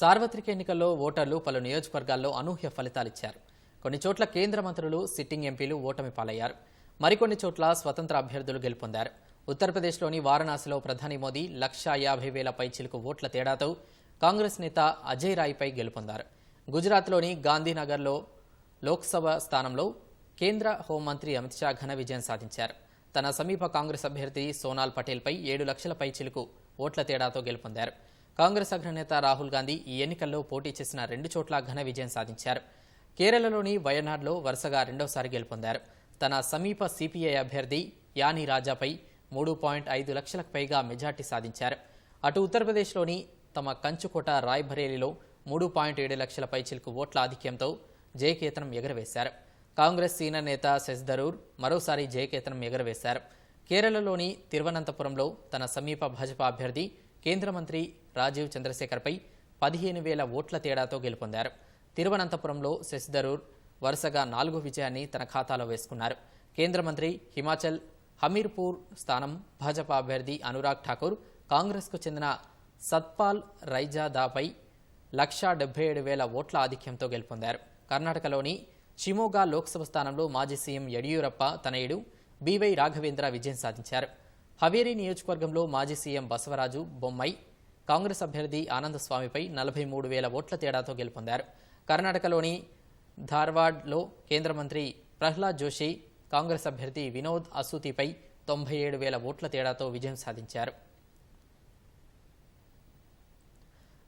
సార్వత్రిక ఎన్నికల్లో ఓటర్లు పలు నియోజకవర్గాల్లో అనూహ్య ఫలితాలిచ్చారు. కొన్ని చోట్ల కేంద్ర మంత్రులు సిట్టింగ్ ఎంపీలు ఓటమి పాలయ్యారు. మరికొన్ని చోట్ల స్వతంత్ర అభ్యర్థులు గెలుపొందారు. ఉత్తరప్రదేశ్లోని వారణాసిలో ప్రధాని మోదీ లక్షా యాభై వేల పైచిలకు ఓట్ల తేడాతో కాంగ్రెస్ నేత అజయ్ రాయ్పై గెలుపొందారు. గుజరాత్లోని గాంధీనగర్లో లోక్సభ స్థానంలో కేంద్ర హోంమంత్రి అమిత్ షా ఘన విజయం సాధించారు. తన సమీప కాంగ్రెస్ అభ్యర్థి సోనాల్ పటేల్పై ఏడు లక్షల పైచిలకు ఓట్ల తేడాతో గెలుపొందారు. కాంగ్రెస్ అగ్రనేత రాహుల్ గాంధీ ఈ ఎన్నికల్లో పోటీ చేసిన రెండు చోట్ల ఘన విజయం సాధించారు. కేరళలోని వయనాడ్లో వరుసగా రెండోసారి గెలుపొందారు. తన సమీప సిపిఐ అభ్యర్థి యానీ రాజాపై మూడు పాయింట్ ఐదు లక్షలకు పైగా మెజార్టీ సాధించారు. అటు ఉత్తరప్రదేశ్లోని తమ కంచుకోట రాయ్బరేలీలో మూడు పాయింట్ ఏడు లక్షల పైచిలకు ఓట్ల ఆధిక్యంతో జయకేతనం ఎగరవేశారు. కాంగ్రెస్ సీనియర్ నేత శశిధరూర్ మరోసారి జయకేతనం ఎగరవేశారు. కేరళలోని తిరువనంతపురంలో తన సమీప భాజపా అభ్యర్థి కేంద్ర మంత్రి రాజీవ్ చంద్రశేఖర్పై పదిహేను వేల ఓట్ల తేడాతో గెలుపొందారు. తిరువనంతపురంలో శశిధరూర్ వరుసగా నాలుగో విజయాన్ని తన ఖాతాలో వేసుకున్నారు. కేంద్ర మంత్రి హిమాచల్ హమీర్పూర్ స్థానం భాజపా అభ్యర్థి అనురాగ్ ఠాకూర్ కాంగ్రెస్కు చెందిన సత్పాల్ రైజాదాపై లక్షా డెబ్బై ఏడు వేల ఓట్ల ఆధిక్యంతో గెలుపొందారు. కర్ణాటకలోని షిమోగా లోక్సభ స్థానంలో మాజీ సీఎం యడియూరప్ప తనయుడు బివై రాఘవేంద్ర విజయం సాధించారు. హవేరీ నియోజకవర్గంలో మాజీ సీఎం బసవరాజు బొమ్మై కాంగ్రెస్ అభ్యర్థి ఆనందస్వామిపై నలభై మూడు వేల ఓట్ల తేడాతో గెలుపొందారు. కర్ణాటకలోని ధార్వాడ్లో కేంద్ర మంత్రి ప్రహ్లాద్ జోషి కాంగ్రెస్ అభ్యర్థి వినోద్ అసూతిపై తొంభై ఏడు వేల ఓట్ల తేడాతో విజయం సాధించారు.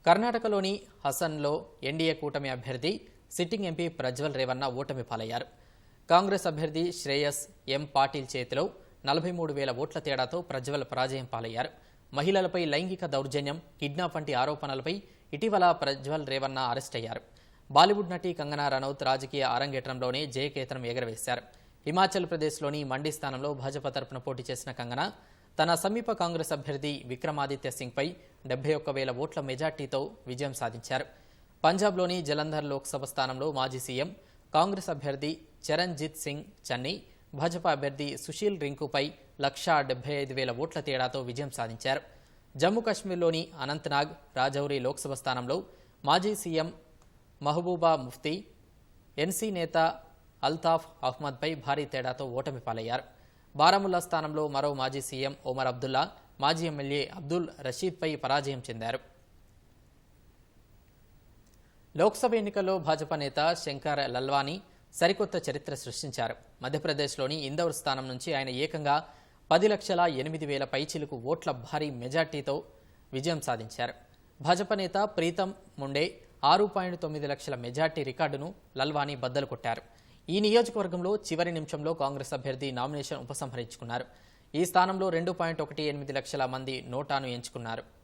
కర్ణాటకలోని హసన్లో ఎన్డీఏ కూటమి అభ్యర్థి సిట్టింగ్ ఎంపీ ప్రజ్వల్ రేవన్న ఓటమి పాలయ్యారు. కాంగ్రెస్ అభ్యర్థి శ్రేయస్ ఎం పాటిల్ చేతిలో నలభై మూడు వేల ఓట్ల తేడాతో ప్రజ్వల్ పరాజయం పాలయ్యారు. మహిళలపై లైంగిక దౌర్జన్యం కిడ్నాప్ వంటి ఆరోపణలపై ఇటీవల ప్రజ్వల్ రేవన్న అరెస్ట్ అయ్యారు. బాలీవుడ్ నటి కంగనా రనౌత్ రాజకీయ అరంగేట్రంలోనే జయకేతనం ఎగరవేశారు. హిమాచల్ ప్రదేశ్లోని మండి స్థానంలో భాజపా తరపున పోటీ చేసిన కంగనా తన సమీప కాంగ్రెస్ అభ్యర్థి విక్రమాదిత్య సింగ్పై డెబ్బై ఒక్క వేల ఓట్ల మెజార్టీతో విజయం సాధించారు. పంజాబ్లోని జలంధర్ లోక్సభ స్థానంలో మాజీ సీఎం కాంగ్రెస్ అభ్యర్థి చరణ్జిత్ సింగ్ చన్నీ భాజపా అభ్యర్థి సుశీల్ రింకుపై లక్షా డెబ్బై ఐదు వేల ఓట్ల తేడాతో విజయం సాధించారు. జమ్మూ కాశ్మీర్లోని అనంతనాగ్ రాజౌరి లోక్సభ స్థానంలో మాజీ సీఎం మహబూబా ముఫ్తీ ఎన్సీ నేత అల్తాఫ్ అహ్మద్పై భారీ తేడాతో ఓటమి పాలయ్యారు. బారాముల్లా స్థానంలో మరో మాజీ సీఎం ఒమర్ అబ్దుల్లా మాజీ ఎమ్మెల్యే అబ్దుల్ రషీద్పై పరాజయం చెందారు. లోక్సభ ఎన్నికల్లో భాజపా నేత శంకర్ లల్వానీ సరికొత్త చరిత్ర సృష్టించారు. మధ్యప్రదేశ్లోని ఇందౌర్ స్థానం నుంచి ఆయన ఏకంగా పది లక్షల ఎనిమిది వేల పైచిలకు ఓట్ల భారీ మెజార్టీతో విజయం సాధించారు. భాజపా నేత ప్రీతం ముండే ఆరు పాయింట్ తొమ్మిది లక్షల మెజార్టీ రికార్డును లల్వాని బద్దలు కొట్టారు. ఈ నియోజకవర్గంలో చివరి నిమిషంలో కాంగ్రెస్ అభ్యర్థి నామినేషన్ ఉపసంహరించుకున్నారు. ఈ స్థానంలో రెండు పాయింట్ ఒకటి ఎనిమిది లక్షల మంది నోటాను ఎంచుకున్నారు.